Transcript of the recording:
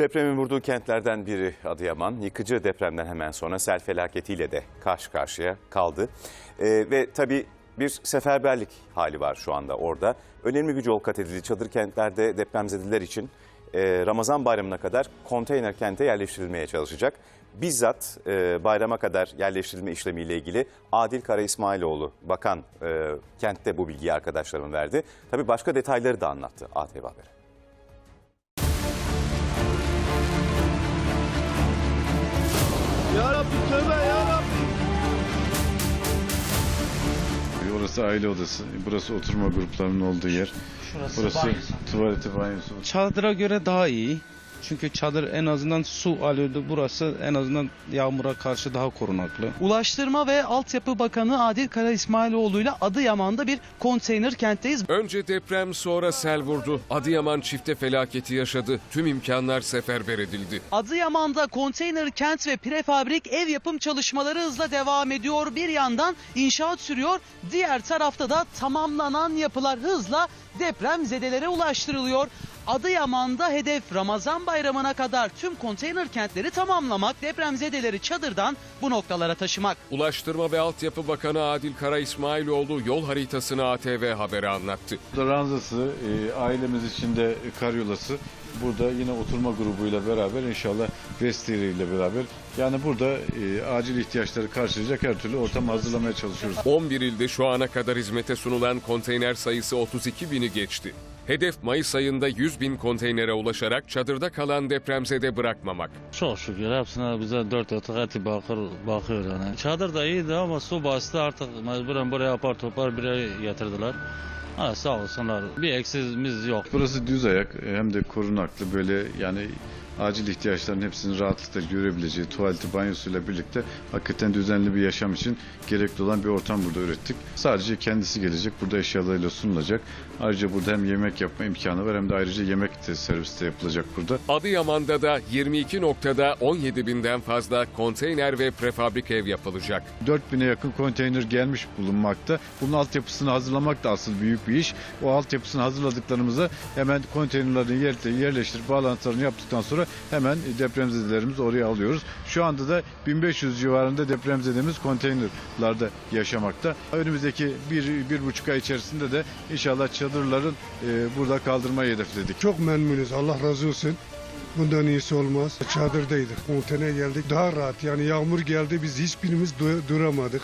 Depremin vurduğu kentlerden biri Adıyaman. Yıkıcı depremden hemen sonra sel felaketiyle de karşı karşıya kaldı. Ee, ve tabii bir seferberlik hali var şu anda orada. Önemli bir yol kat edildi. Çadır kentlerde depremzedeler için e, Ramazan bayramına kadar konteyner kente yerleştirilmeye çalışacak. Bizzat e, bayrama kadar yerleştirilme işlemiyle ilgili Adil Kara İsmailoğlu bakan e, kentte bu bilgiyi arkadaşlarıma verdi. Tabii başka detayları da anlattı ATV Haber. Ya Rabbi tövbe ya Rabbi. Orası aile odası, burası oturma gruplarının olduğu yer. Şurası Burası banyosu. tuvaleti, banyosu. Çadıra göre daha iyi. Çünkü çadır en azından su alıyordu. Burası en azından yağmura karşı daha korunaklı. Ulaştırma ve Altyapı Bakanı Adil Kara İsmailoğlu ile Adıyaman'da bir konteyner kentteyiz. Önce deprem sonra sel vurdu. Adıyaman çifte felaketi yaşadı. Tüm imkanlar seferber edildi. Adıyaman'da konteyner kent ve prefabrik ev yapım çalışmaları hızla devam ediyor. Bir yandan inşaat sürüyor. Diğer tarafta da tamamlanan yapılar hızla deprem zedelere ulaştırılıyor. Adıyaman'da hedef Ramazan bayramına kadar tüm konteyner kentleri tamamlamak, depremzedeleri çadırdan bu noktalara taşımak. Ulaştırma ve Altyapı Bakanı Adil Kara İsmailoğlu yol haritasını ATV Haber'e anlattı. Burada ranzası, e, ailemiz için de karyolası. Burada yine oturma grubuyla beraber inşallah vestiyeriyle beraber. Yani burada e, acil ihtiyaçları karşılayacak her türlü ortam hazırlamaya çalışıyoruz. 11 ilde şu ana kadar hizmete sunulan konteyner sayısı 32 bini geçti. Hedef Mayıs ayında 100 bin konteynere ulaşarak çadırda kalan depremzede bırakmamak. Çok şükür hepsine bize dört yatak eti bakır, bakıyor yani. Çadır da iyiydi ama su bastı artık mecburen buraya apar topar bir yere getirdiler. Ha, sağ olsunlar bir eksimiz yok. Burası düz ayak hem de korunaklı böyle yani acil ihtiyaçların hepsini rahatlıkla görebileceği tuvaleti banyosuyla birlikte hakikaten düzenli bir yaşam için gerekli olan bir ortam burada ürettik. Sadece kendisi gelecek burada eşyalarıyla sunulacak. Ayrıca burada hem yemek yapma imkanı var hem de ayrıca yemek de serviste yapılacak burada. Adıyaman'da da 22 noktada 17 binden fazla konteyner ve prefabrik ev yapılacak. 4000'e yakın konteyner gelmiş bulunmakta. Bunun altyapısını hazırlamak da asıl büyük bir iş. O altyapısını hazırladıklarımıza hemen konteynerlerin yerleştirip bağlantılarını yaptıktan sonra hemen depremzedelerimizi oraya alıyoruz. Şu anda da 1500 civarında depremzedemiz konteynerlarda yaşamakta. Önümüzdeki bir, bir buçuk ay içerisinde de inşallah çadırların e, burada kaldırmayı hedefledik. Çok memnunuz. Allah razı olsun. Bundan iyisi olmaz. Çadırdaydık. Kontene geldik. Daha rahat. Yani yağmur geldi. Biz hiçbirimiz du- duramadık.